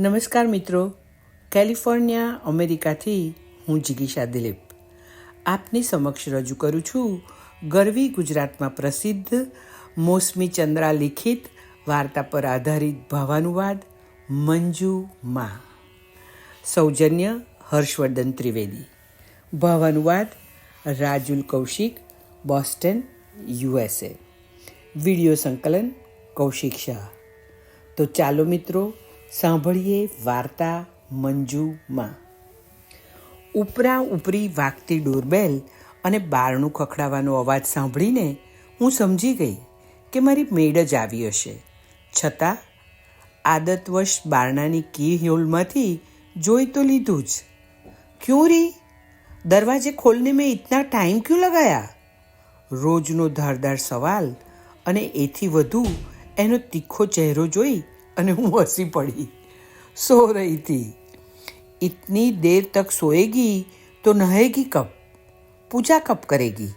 નમસ્કાર મિત્રો. કેલિફોર્નિયા, અમેરિકાથી હું જિગીશા દિલીપ. આપની સમક્ષ રજૂ કરું છું ગરવી ગુજરાતમાં પ્રસિદ્ધ મોસમી ચંદ્રા લિખિત વાર્તા પર આધારિત ભાવાનુવાદ, મંજુ મા. સૌજન્ય હર્ષવર્ધન ત્રિવેદી. ભાવાનુવાદ, Rajul Kaushik, Boston USA video સંકલન, કૌશિક શાહ. તો ચાલો મિત્રો સાંભળીએ વાર્તા મંજુમાં. ઉપરા ઉપરી વાગતી ડોરબેલ અને બારણું ખખડાવાનો અવાજ સાંભળીને હું સમજી ગઈ કે મારી મેડ જ આવી હશે. છતાં આદતવશ બારણાની કી હોલમાંથી જોઈ તો લીધું જ. ક્યું રી? દરવાજે ખોલને મેં ઇતના ટાઈમ ક્યું લગાયા? રોજનો ધારદાર સવાલ અને એથી વધુ એનો તીખો ચહેરો જોઈ અને હું હસી પડી સો રહી थी इतनी देर तक सोएगी तो नहाएगी कब पूजा कब करेगी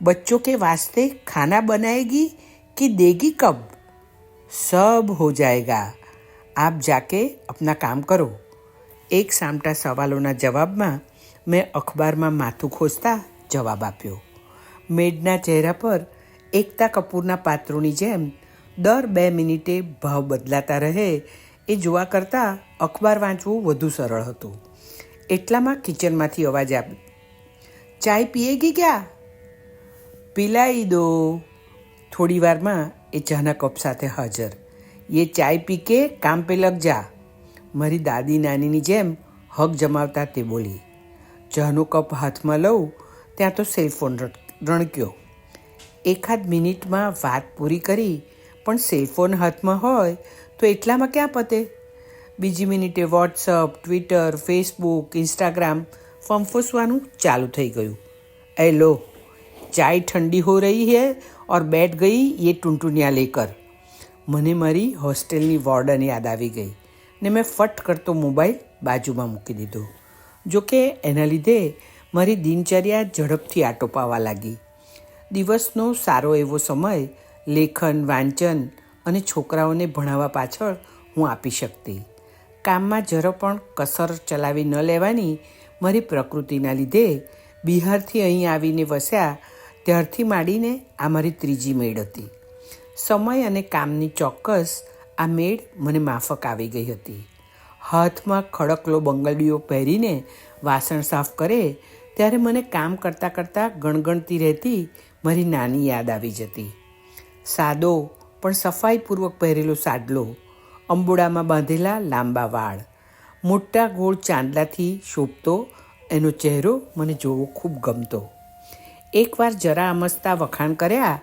बच्चों के वास्ते खाना बनाएगी कि देगी कब सब हो जाएगा आप जाके अपना काम કરો એક સામટા સવાલોના જવાબમાં મેં અખબારમાં માથું ખોસતા જવાબ આપ્યો મેડના ચહેરા પર એકતા કપૂરના પાત્રોની જેમ દર બે મિનિટે ભાવ બદલાતા રહે, એ જોવા કરતાં અખબાર વાંચવું વધુ સરળ હતું. એટલામાં કિચનમાંથી અવાજ આવ્યો ચાય પીએગી ક્યાં? પીલાઈ દો. થોડી વારમાં એ ચાના કપ સાથે હાજર. એ ચાય પી કે કામ પે લગ જા. મારી દાદી નાનીની જેમ હક જમાવતા તે બોલી. ચાનો કપ હાથમાં લઉં, ત્યાં તો સેલફોન રણક્યો. એકાદ મિનિટમાં વાત પૂરી કરી પણ સેલફોન હાથમાં હોય તો એટલામાં ક્યાં પતે? બીજી મિનિટે વોટ્સઅપ ટ્વિટર ફેસબુક ઇન્સ્ટાગ્રામ ફંફોસવાનું ચાલુ થઈ ગયું. એ લો ચાય ઠંડી હો રહી હે ઓર બેઠ ગઈ એ ટૂંટુનિયા લેકર. મને મારી હોસ્ટેલની વોર્ડન યાદ આવી ગઈ ને મેં ફટ કરતો મોબાઈલ બાજુમાં મૂકી દીધો. જોકે એના લીધે મારી દિનચર્યા ઝડપથી આટોપાવા લાગી. દિવસનો સારો એવો સમય લેખન, વાંચન અને છોકરાઓને ભણાવવા પાછળ હું આપી શકતી. કામમાં જરો પણ કસર ચલાવી ન લેવાની મારી પ્રકૃતિના લીધે બિહારથી અહીં આવીને વસ્યા ત્યારથી માંડીને આ મારી ત્રીજી મેળ હતી. સમય અને કામની ચોક્કસ આ મેળ મને માફક આવી ગઈ હતી. હાથમાં ખડકલો બંગડીઓ પહેરીને વાસણ સાફ કરે ત્યારે મને કામ કરતાં કરતાં ગણગણતી રહેતી મારી નાની યાદ આવી જતી. સાદો પણ સફાઈપૂર્વક પહેરેલો સાડલો અંબુડામાં બાંધેલા લાંબા વાળ મોટા ગોળ ચાંદલાથી શોભતો એનો ચહેરો મને જોવો ખૂબ ગમતો એકવાર જરા અમસ્તા વખાણ કર્યા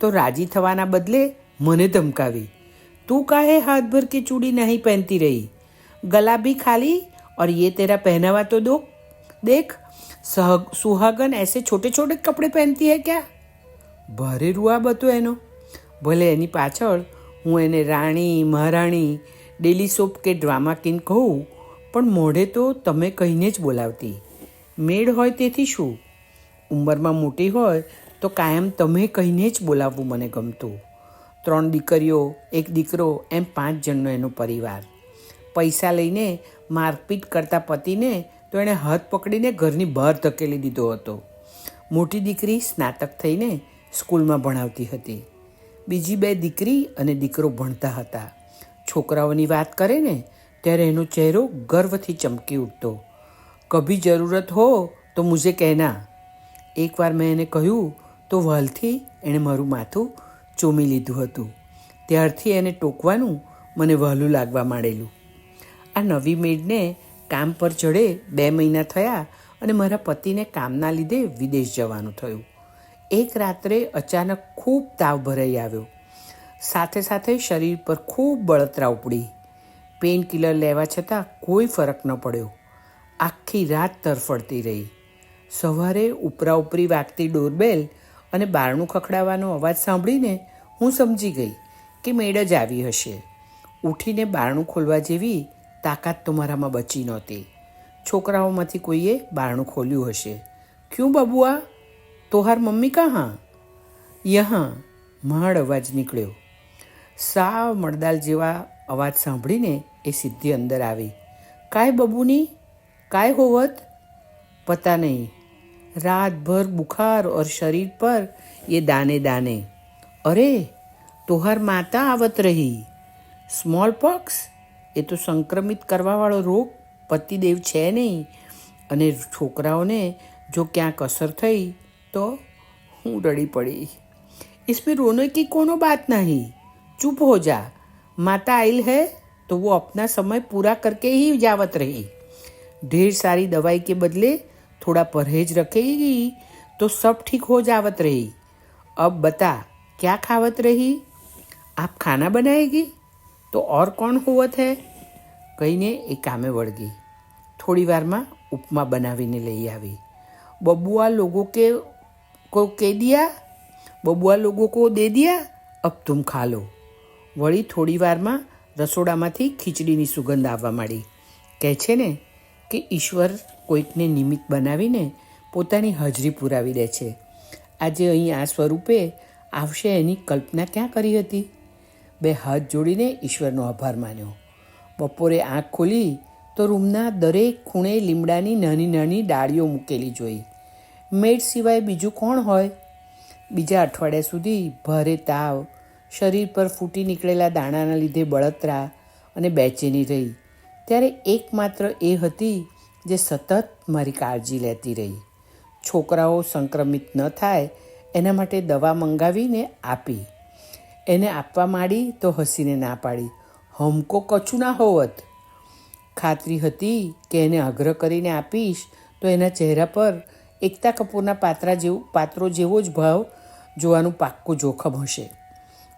તો રાજી થવાના બદલે મને ધમકાવી તું કાહે હાથ ભર કે ચૂડી નહીં પહેનતી રહી ગલા भी खाली और ये तेरा पहनावा तो दो देख सुहागन ऐसे छोटे छोटे कपड़े पहनती है क्या ભારે રૂઆબ હતો એનો ભલે એની પાછળ હું એને રાણી, મહારાણી ડેલી સોપ કે ડ્રામા કિન કહું, પણ મોઢે તો તમે કહીને જ બોલાવતી. મેળ હોય તેથી શું? ઉંમરમાં મોટી હોય તો કાયમ તમે કહીને જ બોલાવવું મને ગમતું. ત્રણ દીકરીઓ, એક દીકરો, એમ પાંચ જણનો એનો પરિવાર. પૈસા લઈને મારપીટ કરતા પતિને તો એણે હાથ પકડીને ઘરની બહાર ધકેલી દીધો હતો. મોટી દીકરી સ્નાતક થઈને સ્કૂલમાં ભણાવતી હતી. બીજી બે દીકરી અને દીકરો ભણતા હતા. છોકરાઓની વાત કરે ને, ત્યારે એનો ચહેરો ગર્વથી ચમકી ઉઠતો. કભી જરૂરત હો તો મુझे કહેના. એકવાર મેં એને કહ્યું, તો વહલથી એણે મારું માથું ચોમી લીધું હતું. ત્યારથી એને ટોકવાનું મને વહાલું લાગવા માંડેલું. આ નવી મેડને કામ પર ચડે બે મહિના થયા અને મારા પતિને કામના લીધે વિદેશ જવાનું થયું. એક રાત્રે અચાનક ખૂબ તાવ ભરાઈ આવ્યો. સાથે સાથે શરીર પર ખૂબ બળતરા ઉપડી. પેઇન કિલર લેવા છતાં કોઈ ફરક ન પડ્યો. આખી રાત તરફડતી રહી. સવારે ઉપરા ઉપરી વાગતી ડોરબેલ અને બારણું ખખડાવવાનો અવાજ સાંભળીને હું સમજી ગઈ કે મેળ જ આવી હશે. ઉઠીને બારણું ખોલવા જેવી તાકાત તો મારામાં બચી નહોતી. છોકરાઓમાંથી કોઈએ બારણું ખોલ્યું હશે. ક્યું બબુઆ તોહાર મમ્મી કહા યહાં મહાડ અવાજ નીકળ્યો સાવ મળદાલ જેવા અવાજ સાંભળીને એ સીધી અંદર આવી કાંઈ બબુની કાંઈ હોવત पता नहीं रात भर बुखार और शरीर पर ये दाने दाने अरे तोहर माता आवत રહી સ્મોલ પોક્સ એ તો સંક્રમિત કરવાવાળો રોગ પતિદેવ છે નહીં અને છોકરાઓને જો ક્યાંક અસર થઈ તો હું રડી પડી इसमें रोने की कोनो बात नहीं चुप हो जा माता आइल है तो वो अपना समय पूरा करके ही जावत रही ढेर सारी दवाई के बदले थोड़ा परहेज रखेगी तो सब ठीक हो जावत रही अब बता क्या खावत रही आप खाना बनाएगी તો ઓર કોણ હોવત હે કહીને એ કામે વળગી થોડી વારમાં ઉપમા બનાવીને લઈ આવી બબુઆ લોગો કે કો કહે દિયા, બબુઆ લોગો કો દે દિયા, અબ તુમ ખા લો. વળી થોડી વારમાં રસોડામાંથી ખીચડીની સુગંધ આવવા માંડી. કહે છે ને કે ઈશ્વર કોઈકને નિમિત્ત બનાવીને પોતાની હાજરી પુરાવી દે છે. આજે અહીં આ સ્વરૂપે આવશે એની કલ્પના ક્યાં કરી હતી? બે હાથ જોડીને ઈશ્વરનો આભાર માન્યો. બપોરે આંખ ખોલી તો રૂમના દરેક ખૂણે લીમડાની નાની નાની ડાળીઓ મૂકેલી જોઈ. મેડ સિવાય બીજું કોણ હોય? બીજા અઠવાડિયા સુધી ભારે તાવ. શરીર પર ફૂટી નીકળેલા દાણાના લીધે બળતરા અને બેચેની રહી. ત્યારે એકમાત્ર એ હતી જે સતત મારી કાળજી લેતી રહી. છોકરાઓ સંક્રમિત ન થાય, એના માટે દવા મંગાવીને આપી. એને આપવા માંડી તો હસીને ના પાડી. હમકો કચું ના હોવત. ખાતરી હતી કે એને આગ્રહ કરીને આપીશ તો એના ચહેરા પર એકતા કપૂરના પાત્રા જેવું પાત્રો જેવો જ ભાવ જોવાનું પાક્કું જોખમ હશે.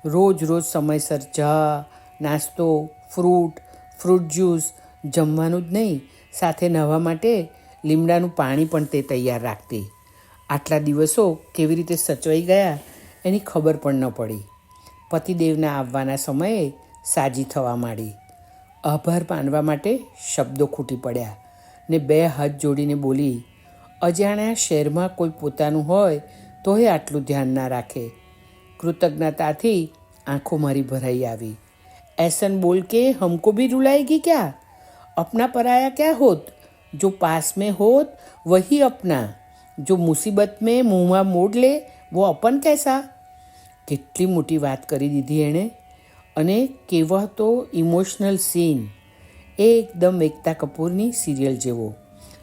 રોજ રોજ સમયસર ચા, નાસ્તો, ફ્રૂટ ફ્રૂટ જ્યુસ, જમવાનું જ નહીં, સાથે નહવા માટે લીમડાનું પાણી પણ તે તૈયાર રાખતી. આટલા દિવસો કેવી રીતે સચવાઈ ગયા એની ખબર પણ ન પડી. પતિદેવના આવવાના સમયે સાજી થવા માંડી. આભાર માનવા માટે શબ્દો ખૂટી પડ્યા ને બે હાથ જોડીને બોલી અજાણ્યા શહેરમાં કોઈ પોતાનું હોય તોય આટલું ધ્યાન ના રાખે. કૃતજ્ઞતાથી આંખો મારી ભરાઈ આવી. એસન બોલ કે, હમકો ભી રૂલાએગી ક્યા? અપના પરાયા ક્યા હોત? જો પાસ મેં હોત, વહી અપના. જો મુસીબત મેં મોંમાં મોડ લે, વો અપન કૈસા? કેટલી મોટી વાત કરી દીધી એણે. અને કહેવાતો ઇમોશનલ સીન. એ એકદમ એકતા કપૂરની સિરિયલ જેવો.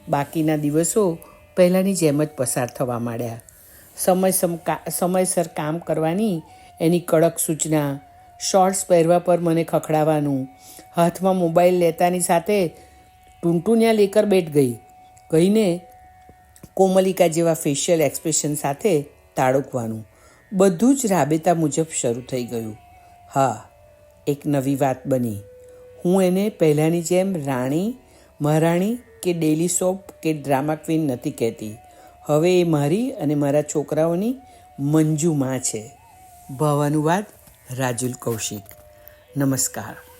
બાકીના દિવસો પહેલાંની જેમ જ પસાર થવા માંડ્યા. સમયસમ સમયસર કામ કરવાની એની કડક સૂચના, શોર્ટ્સ પહેરવા પર મને ખખડાવવાનું, હાથમાં મોબાઈલ લેતાની સાથે ટૂંટુન્યા લેકર બેઠ ગઈ. કહીને કોમલિકા જેવા ફેશિયલ એક્સપ્રેશન સાથે તાળુકવાનું બધું જ રાબેતા મુજબ શરૂ થઈ ગયું. હા, એક નવી વાત બની. હું એને પહેલાંની જેમ રાણી, મહારાણી કે ડેલી સોપ કે ડ્રામા ક્વીન નથી કહેતી. હવે એ મારી અને મારા છોકરાઓની મંજુ માં છે. ભાવાનુવાદ રાજુલ કૌશિક. નમસ્કાર.